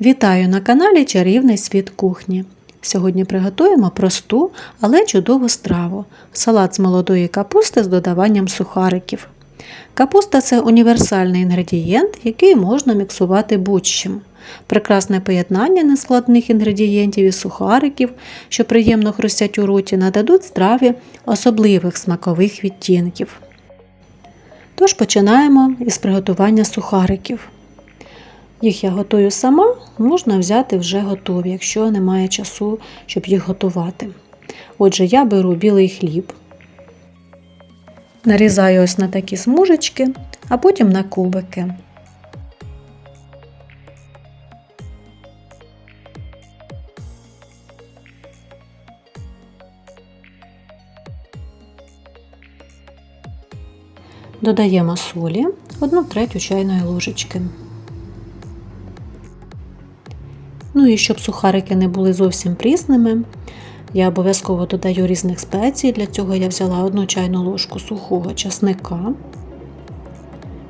Вітаю на каналі Чарівний світ кухні. Сьогодні приготуємо просту, але чудову страву салат з молодої капусти з додаванням сухариків. Капуста це універсальний інгредієнт, який можна міксувати будь-чим. Прекрасне поєднання нескладних інгредієнтів і сухариків, що приємно хрустять у роті, нададуть страві особливих смакових відтінків. Тож починаємо із приготування сухариків. Їх я готую сама, можна взяти вже готові, якщо немає часу, щоб їх готувати. Отже, я беру білий хліб, нарізаю ось на такі смужечки, а потім на кубики. Додаємо солі 1 третю чайної ложечки. Ну і щоб сухарики не були зовсім прісними, я обов'язково додаю різних спецій. Для цього я взяла 1 чайну ложку сухого часника.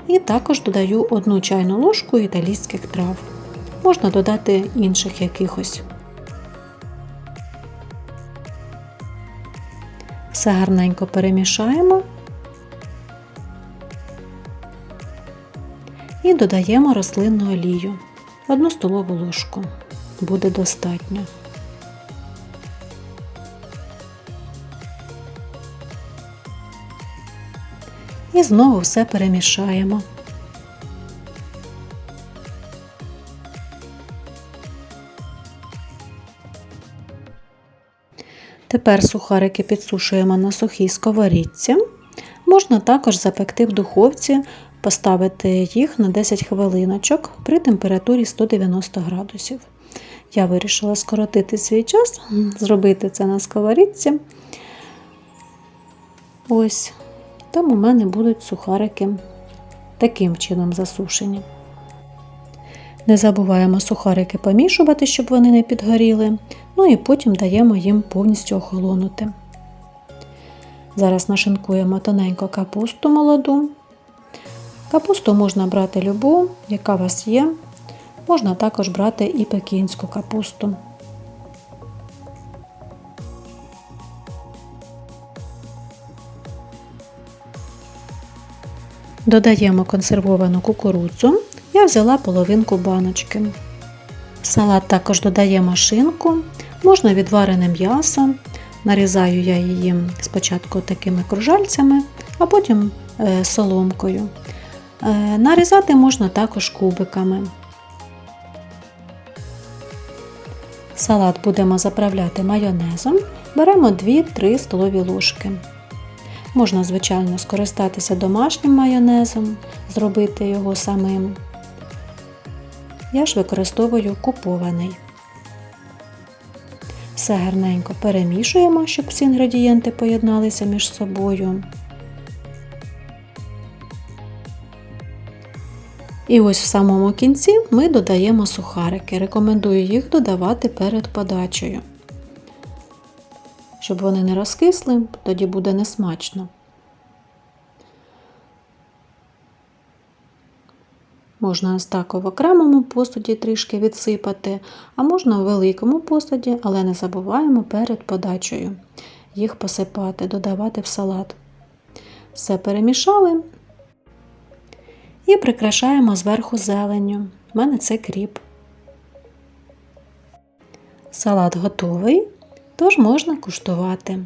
І також додаю 1 чайну ложку італійських трав. Можна додати інших якихось. Все гарненько перемішаємо і додаємо рослинну олію, 1 столову ложку буде достатньо. І знову все перемішаємо. Тепер сухарики підсушуємо на сухій сковорідці. Можна також запекти в духовці, поставити їх на 10 хвилиночок при температурі 190 градусів. Я вирішила скоротити свій час, зробити це на сковорідці. Ось, там у мене будуть сухарики таким чином засушені. Не забуваємо сухарики помішувати, щоб вони не підгоріли. Ну і потім даємо їм повністю охолонути. Зараз нашинкуємо тоненько капусту молоду. Капусту можна брати любу, яка у вас є. Можна також брати і пекінську капусту. Додаємо консервовану кукурудзу. Я взяла половинку баночки. В салат також додаємо шинку, можна відварене м'ясо. Нарізаю я її спочатку такими кружальцями, а потім е, соломкою. Е, нарізати можна також кубиками. Салат будемо заправляти майонезом. Беремо 2-3 столові ложки. Можна, звичайно, скористатися домашнім майонезом, зробити його самим. Я ж використовую купований. Все гарненько перемішуємо, щоб всі інгредієнти поєдналися між собою. І ось в самому кінці ми додаємо сухарики. Рекомендую їх додавати перед подачею. Щоб вони не розкисли, тоді буде несмачно. Можна ось так в окремому посуді трішки відсипати, а можна у великому посуді, але не забуваємо перед подачею їх посипати, додавати в салат. Все перемішали і прикрашаємо зверху зеленню. У мене це кріп. Салат готовий, тож можна куштувати.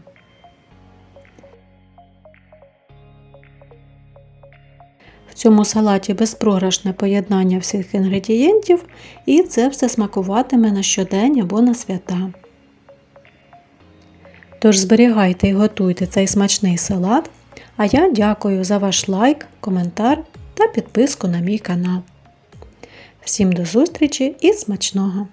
В цьому салаті безпрограшне поєднання всіх інгредієнтів, і це все смакуватиме на щодень або на свята. Тож зберігайте і готуйте цей смачний салат. А я дякую за ваш лайк, коментар та підписку на мій канал. Всім до зустрічі і смачного!